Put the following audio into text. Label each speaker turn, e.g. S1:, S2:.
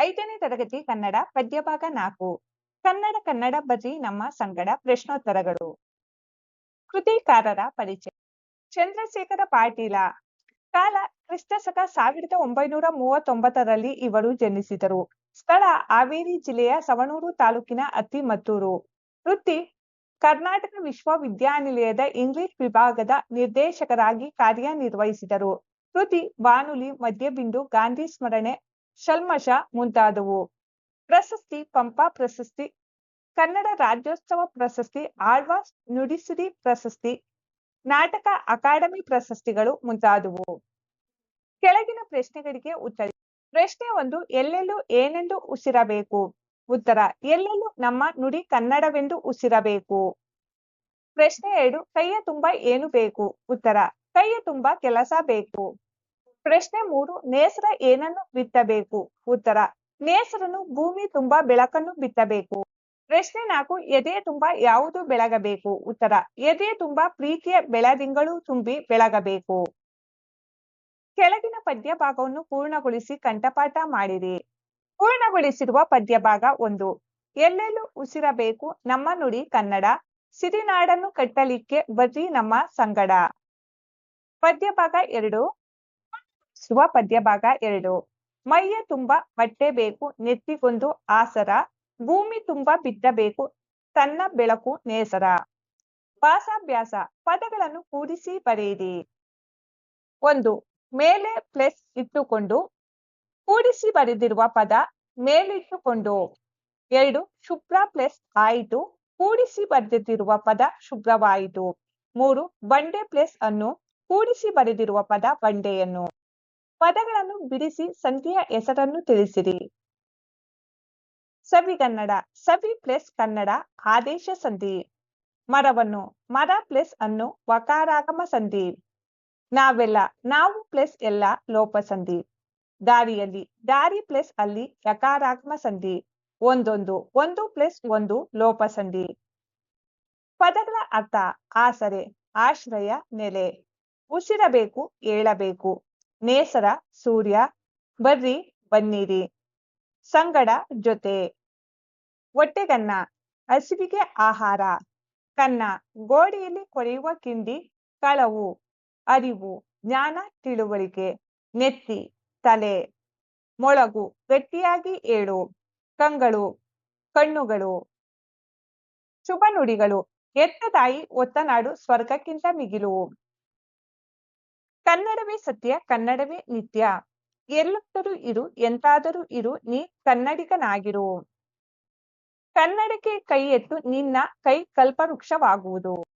S1: ಐದನೇ ತರಗತಿ ಕನ್ನಡ ಪದ್ಯಭಾಗ ನಾಲ್ಕು. ಕನ್ನಡ ಕನ್ನಡ ಬರೀ ನಮ್ಮ ಸಂಗಡ ಪ್ರಶ್ನೋತ್ತರಗಳು. ಕೃತಿಕಾರರ ಪರಿಚಯ. ಚಂದ್ರಶೇಖರ ಪಾಟೀಲ. ಕಾಲ ಕ್ರಿಸ್ತಶಕ ಸಾವಿರದ ಒಂಬೈನೂರ ಮೂವತ್ತೊಂಬತ್ತರಲ್ಲಿ ಇವರು ಜನಿಸಿದರು. ಸ್ಥಳ ಹಾವೇರಿ ಜಿಲ್ಲೆಯ ಸವಣೂರು ತಾಲೂಕಿನ ಅತ್ತಿಮತ್ತೂರು ವೃತ್ತಿ, ಕರ್ನಾಟಕ ವಿಶ್ವವಿದ್ಯಾನಿಲಯದ ಇಂಗ್ಲಿಷ್ ವಿಭಾಗದ ನಿರ್ದೇಶಕರಾಗಿ ಕಾರ್ಯನಿರ್ವಹಿಸಿದರು. ಕೃತಿ ಬಾನುಲಿ ಮದ್ಯಬಿಂದು, ಗಾಂಧಿ ಸ್ಮರಣೆ ಶಲ್ಮಶ ಮುಂತಾದವು. ಪ್ರಶಸ್ತಿ ಪಂಪ ಪ್ರಶಸ್ತಿ, ಕನ್ನಡ ರಾಜ್ಯೋತ್ಸವ ಪ್ರಶಸ್ತಿ ಆಳ್ವಾಸ್ ನುಡಿಸಿರಿ ಪ್ರಶಸ್ತಿ, ನಾಟಕ ಅಕಾಡೆಮಿ ಪ್ರಶಸ್ತಿಗಳು ಮುಂತಾದವು. ಕೆಳಗಿನ ಪ್ರಶ್ನೆಗಳಿಗೆ ಉತ್ತರ, ಪ್ರಶ್ನೆ ಒಂದು, ಎಲ್ಲೆಲ್ಲೂ ಏನೆಂದು ಉಸಿರಬೇಕು? ಉತ್ತರ, ಎಲ್ಲೆಲ್ಲೂ ನಮ್ಮ ನುಡಿ ಕನ್ನಡವೆಂದು ಉಸಿರಬೇಕು. ಪ್ರಶ್ನೆ ಎರಡು, ಕೈಯ ತುಂಬಾ ಏನು ಬೇಕು? ಉತ್ತರ, ಕೈಯ ತುಂಬಾ ಕೆಲಸ ಬೇಕು. ಪ್ರಶ್ನೆ ಮೂರು, ನೇಸರ ಏನನ್ನು ಬಿತ್ತಬೇಕು? ಉತ್ತರ ನೇಸರನ್ನು ಭೂಮಿ ತುಂಬಾ ಬೆಳಕನ್ನು ಬಿತ್ತಬೇಕು. ಪ್ರಶ್ನೆ ನಾಲ್ಕು, ಎದೆ ತುಂಬಾ ಯಾವುದು ಬೆಳಗಬೇಕು? ಉತ್ತರ, ಎದೆ ತುಂಬಾ ಪ್ರೀತಿಯ ಬೆಳದಿಂಗಳು ತುಂಬಿ ಬೆಳಗಬೇಕು. ಕೆಳಗಿನ ಪದ್ಯ ಭಾಗವನ್ನು ಪೂರ್ಣಗೊಳಿಸಿ ಕಂಠಪಾಠ ಮಾಡಿರಿ. ಪೂರ್ಣಗೊಳಿಸಿರುವ ಪದ್ಯ ಭಾಗ ಒಂದು, ಎಲ್ಲೆಲ್ಲೂ ಉಸಿರಬೇಕು? ನಮ್ಮ ನುಡಿ ಕನ್ನಡ, ಸಿರಿನಾಡನ್ನು ಕಟ್ಟಲಿಕ್ಕೆ ಬರ್ರಿ ನಮ್ಮ ಸಂಗಡ. ಪದ್ಯ ಭಾಗ ಎರಡು ಸುವ ಪದ್ಯಭಾಗ ಎರಡು. ಮೈಯ ತುಂಬ ಬಟ್ಟೆ ಬೇಕು ನೆತ್ತಿಗೊಂದು ಆಸರ, ಭೂಮಿ ತುಂಬ ಬಿತ್ತಬೇಕು ತನ್ನ ಬೆಳಕು ನೇಸರ. ವಾಸಾಭ್ಯಾಸ ಪದಗಳನ್ನು ಕೂಡಿಸಿ ಬರೆಯಿರಿ. ಒಂದು, ಮೇಲೆ ಪ್ಲಸ್ ಇಟ್ಟುಕೊಂಡು, ಕೂಡಿಸಿ ಬರೆದಿರುವ ಪದ ಮೇಲಿಟ್ಟುಕೊಂಡು. ಎರಡು, ಶುಭ್ರ ಪ್ಲಸ್ ಆಯಿತು, ಕೂಡಿಸಿ ಬರೆದಿರುವ ಪದ ಶುಭ್ರವಾಯಿತು. ಮೂರು, ಬಂಡೆ ಪ್ಲಸ್ ಅನ್ನು, ಕೂಡಿಸಿ ಬರೆದಿರುವ ಪದ ಬಂಡೆಯನ್ನು. ಪದಗಳನ್ನು ಬಿಡಿಸಿ ಸಂಧಿಯ ಹೆಸರನ್ನು ತಿಳಿಸಿರಿ. ಸವಿಗನ್ನಡ ಸವಿ ಪ್ಲಸ್ ಕನ್ನಡ ಆದೇಶ ಸಂಧಿ. ಮರವನ್ನು, ಮರ ಪ್ಲಸ್ ಅನ್ನು ವಕಾರಾಗಮ ಸಂಧಿ. ನಾವೆಲ್ಲ, ನಾವು ಪ್ಲಸ್ ಎಲ್ಲ ಲೋಪ ಸಂಧಿ. ದಾರಿಯಲ್ಲಿ, ದಾರಿ ಪ್ಲಸ್ ಅಲ್ಲಿ ಯಕಾರಾಗಮ ಸಂಧಿ. ಒಂದೊಂದು, ಒಂದು ಪ್ಲಸ್ ಒಂದು ಲೋಪ ಸಂಧಿ. ಪದಗಳ ಅರ್ಥ, ಆಸರೆ, ಆಶ್ರಯ, ನೆಲೆ. ಉಸಿರಬೇಕು, ಏಳಬೇಕು. ನೇಸರ, ಸೂರ್ಯ, ಬರ್ರಿ, ಬನ್ನಿರಿ, ಸಂಗಡ ಜೊತೆ. ಹೊಟ್ಟೆಗನ್ನ, ಹಸಿವಿಗೆ ಆಹಾರ. ಕನ್ನ, ಗೋಡೆಯಲ್ಲಿ ಕೊರೆಯುವ ಕಿಂಡಿ ಕಳವು, ಅರಿವು, ಜ್ಞಾನ, ತಿಳುವಳಿಕೆ. ನೆತ್ತಿ, ತಲೆ. ಮೊಳಗು, ಗಟ್ಟಿಯಾಗಿ ಏಳು. ಕಂಗಳು, ಕಣ್ಣುಗಳು. ಶುಭ ನುಡಿಗಳು ಎತ್ತ ತಾಯಿ ಒತ್ತನಾಡು ಸ್ವರ್ಗಕ್ಕಿಂತ ಮಿಗಿಲು. ಕನ್ನಡವೇ ಸತ್ಯ, ಕನ್ನಡವೇ ನಿತ್ಯ. ಎಲ್ಲತ್ತರೂ ಇರು, ಎಂತಾದರೂ ಇರು, ನೀ ಕನ್ನಡಿಗನಾಗಿರು. ಕನ್ನಡಕ್ಕೆ ಕೈ ಎತ್ತು, ನಿನ್ನ ಕೈ ಕಲ್ಪವೃಕ್ಷವಾಗುವುದು.